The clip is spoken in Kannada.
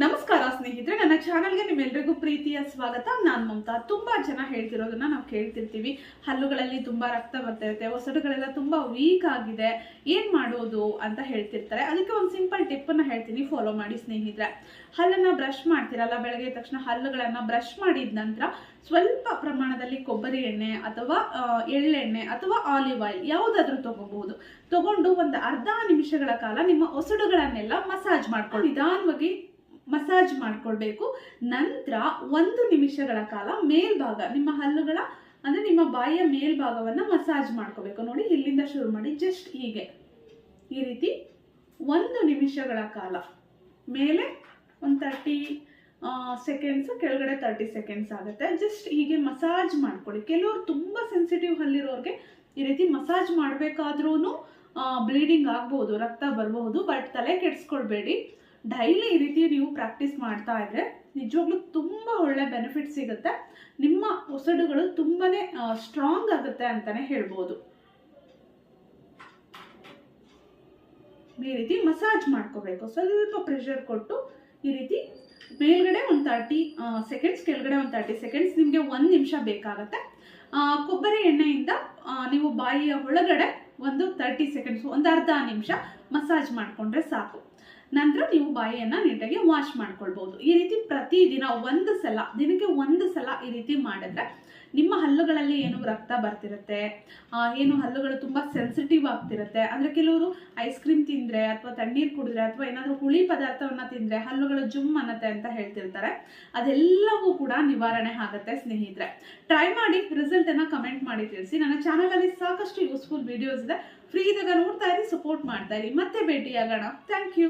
ನಮಸ್ಕಾರ ಸ್ನೇಹಿತರೆ, ನನ್ನ ಚಾನಲ್ಗೆ ನಿಮ್ಮೆಲ್ರಿಗೂ ಪ್ರೀತಿಯ ಸ್ವಾಗತ. ನಾನು ಮಮತಾ. ತುಂಬಾ ಜನ ಹೇಳ್ತಿರೋದನ್ನ ನಾವು ಕೇಳ್ತಿರ್ತೀವಿ. ಹಲ್ಲುಗಳಲ್ಲಿ ತುಂಬಾ ರಕ್ತ ಬರ್ತಿರುತ್ತೆ ಒಸಡುಗಳೆಲ್ಲ ತುಂಬಾ ವೀಕ್ ಆಗಿದೆ. ಏನ್ ಮಾಡೋದು ಅಂತ ಹೇಳ್ತಿರ್ತಾರೆ. ಅದಕ್ಕೆ ಒಂದು ಸಿಂಪಲ್ ಟಿಪ್ ಅನ್ನ ಹೇಳ್ತೀನಿ ಫಾಲೋ ಮಾಡಿ ಸ್ನೇಹಿತರೆ. ಹಲ್ಲನ್ನ ಬ್ರಷ್ ಮಾಡ್ತೀರಲ್ಲ, ಬೆಳಗ್ಗೆ ತಕ್ಷಣ ಹಲ್ಲುಗಳನ್ನ ಬ್ರಷ್ ಮಾಡಿದ ನಂತರ ಸ್ವಲ್ಪ ಪ್ರಮಾಣದಲ್ಲಿ ಕೊಬ್ಬರಿ ಎಣ್ಣೆ ಅಥವಾ ಎಳ್ಳೆಣ್ಣೆ ಅಥವಾ ಆಲಿವ್ ಆಯಿಲ್ ಯಾವುದಾದ್ರೂ ತಗೋಬಹುದು. ತಗೊಂಡು ಒಂದು ಅರ್ಧ ನಿಮಿಷಗಳ ಕಾಲ ನಿಮ್ಮ ಒಸಡುಗಳನ್ನೆಲ್ಲ ಮಸಾಜ್ ಮಾಡ್ಕೊಂಡು ನಿಧಾನವಾಗಿ ಮಸಾಜ್ ಮಾಡ್ಕೊಳ್ಬೇಕು. ನಂತರ ಒಂದು ನಿಮಿಷಗಳ ಕಾಲ ಮೇಲ್ಭಾಗ, ನಿಮ್ಮ ಹಲ್ಲುಗಳ, ಅಂದರೆ ನಿಮ್ಮ ಬಾಯಿಯ ಮೇಲ್ಭಾಗವನ್ನು ಮಸಾಜ್ ಮಾಡ್ಕೋಬೇಕು. ನೋಡಿ, ಇಲ್ಲಿಂದ ಶುರು ಮಾಡಿ, ಜಸ್ಟ್ ಹೀಗೆ. ಈ ರೀತಿ ಒಂದು ನಿಮಿಷಗಳ ಕಾಲ. ಮೇಲೆ ಒಂದು ತರ್ಟಿ ಸೆಕೆಂಡ್ಸ್ ಕೆಳಗಡೆ ತರ್ಟಿ ಸೆಕೆಂಡ್ಸ್ ಆಗುತ್ತೆ. ಜಸ್ಟ್ ಹೀಗೆ ಮಸಾಜ್ ಮಾಡ್ಕೊಳ್ಳಿ. ಕೆಲವರು ತುಂಬ ಸೆನ್ಸಿಟಿವ್ ಹಲ್ಲಿರೋರಿಗೆ ಈ ರೀತಿ ಮಸಾಜ್ ಮಾಡಬೇಕಾದ್ರೂ ಬ್ಲೀಡಿಂಗ್ ಆಗ್ಬೋದು, ರಕ್ತ ಬರಬಹುದು, ಬಟ್ ತಲೆ ಕೆಡಿಸ್ಕೊಳ್ಬೇಡಿ. ಡೈಲಿ ಈ ರೀತಿ ನೀವು ಪ್ರಾಕ್ಟೀಸ್ ಮಾಡ್ತಾ ಇದ್ರೆ ನಿಜವಾಗ್ಲೂ ತುಂಬ ಒಳ್ಳೆ ಬೆನಿಫಿಟ್ ಸಿಗುತ್ತೆ. ನಿಮ್ಮ ಒಸಡುಗಳು ತುಂಬಾ ಸ್ಟ್ರಾಂಗ್ ಆಗುತ್ತೆ ಅಂತಾನೆ ಹೇಳ್ಬೋದು. ಈ ರೀತಿ ಮಸಾಜ್ ಮಾಡ್ಕೋಬೇಕು. ಸ್ವಲ್ಪ ಪ್ರೆಷರ್ ಕೊಟ್ಟು ಈ ರೀತಿ ಮೇಲ್ಗಡೆ ಒಂದು ತರ್ಟಿ ಸೆಕೆಂಡ್ಸ್ ಕೆಳಗಡೆ ಒಂದು ತರ್ಟಿ ಸೆಕೆಂಡ್ಸ್ ನಿಮಗೆ ಒಂದು ನಿಮಿಷ ಬೇಕಾಗತ್ತೆ. ಕೊಬ್ಬರಿ ಎಣ್ಣೆಯಿಂದ ನೀವು ಬಾಯಿಯ ಒಳಗಡೆ ಒಂದು ತರ್ಟಿ ಸೆಕೆಂಡ್ಸ್ ಒಂದು ಅರ್ಧ ನಿಮಿಷ ಮಸಾಜ್ ಮಾಡಿಕೊಂಡ್ರೆ ಸಾಕು. ನಂತರ ನೀವು ಬಾಯಿಯನ್ನು ನೀಟಾಗಿ ವಾಶ್ ಮಾಡ್ಕೊಳ್ಬೋದು. ಈ ರೀತಿ ಪ್ರತಿದಿನ ಒಂದು ಸಲ, ದಿನಕ್ಕೆ ಒಂದು ಸಲ ಈ ರೀತಿ ಮಾಡಿದ್ರೆ ನಿಮ್ಮ ಹಲ್ಲುಗಳಲ್ಲಿ ಏನು ರಕ್ತ ಬರ್ತಿರುತ್ತೆ? ಏನು ಹಲ್ಲುಗಳು ತುಂಬ ಸೆನ್ಸಿಟಿವ್ ಆಗ್ತಿರುತ್ತೆ? ಅಂದರೆ ಕೆಲವರು ಐಸ್ ಕ್ರೀಮ್ ತಿಂದರೆ ಅಥವಾ ತಣ್ಣೀರು ಕುಡಿದ್ರೆ ಅಥವಾ ಏನಾದರೂ ಹುಳಿ ಪದಾರ್ಥವನ್ನು ತಿಂದರೆ ಹಲ್ಲುಗಳು ಜುಮ್ ಅನ್ನತ್ತೆ ಅಂತ ಹೇಳ್ತಿರ್ತಾರೆ. ಅದೆಲ್ಲವೂ ಕೂಡ ನಿವಾರಣೆ ಆಗುತ್ತೆ ಸ್ನೇಹಿತರೆ. ಟ್ರೈ ಮಾಡಿ ರಿಸಲ್ಟನ್ನು ಕಮೆಂಟ್ ಮಾಡಿ ತಿಳಿಸಿ. ನನ್ನ ಚಾನಲ್ ಅಲ್ಲಿ ಸಾಕಷ್ಟು ಯೂಸ್ಫುಲ್ ವಿಡಿಯೋಸ್ ಇದೆ. ಫ್ರೀ ಇದ್ದಾಗ ನೋಡ್ತಾ ಇರಿ ಸಪೋರ್ಟ್ ಮಾಡ್ತಾ ಇರಿ. ಮತ್ತೆ ಭೇಟಿಯಾಗೋಣ. Thank you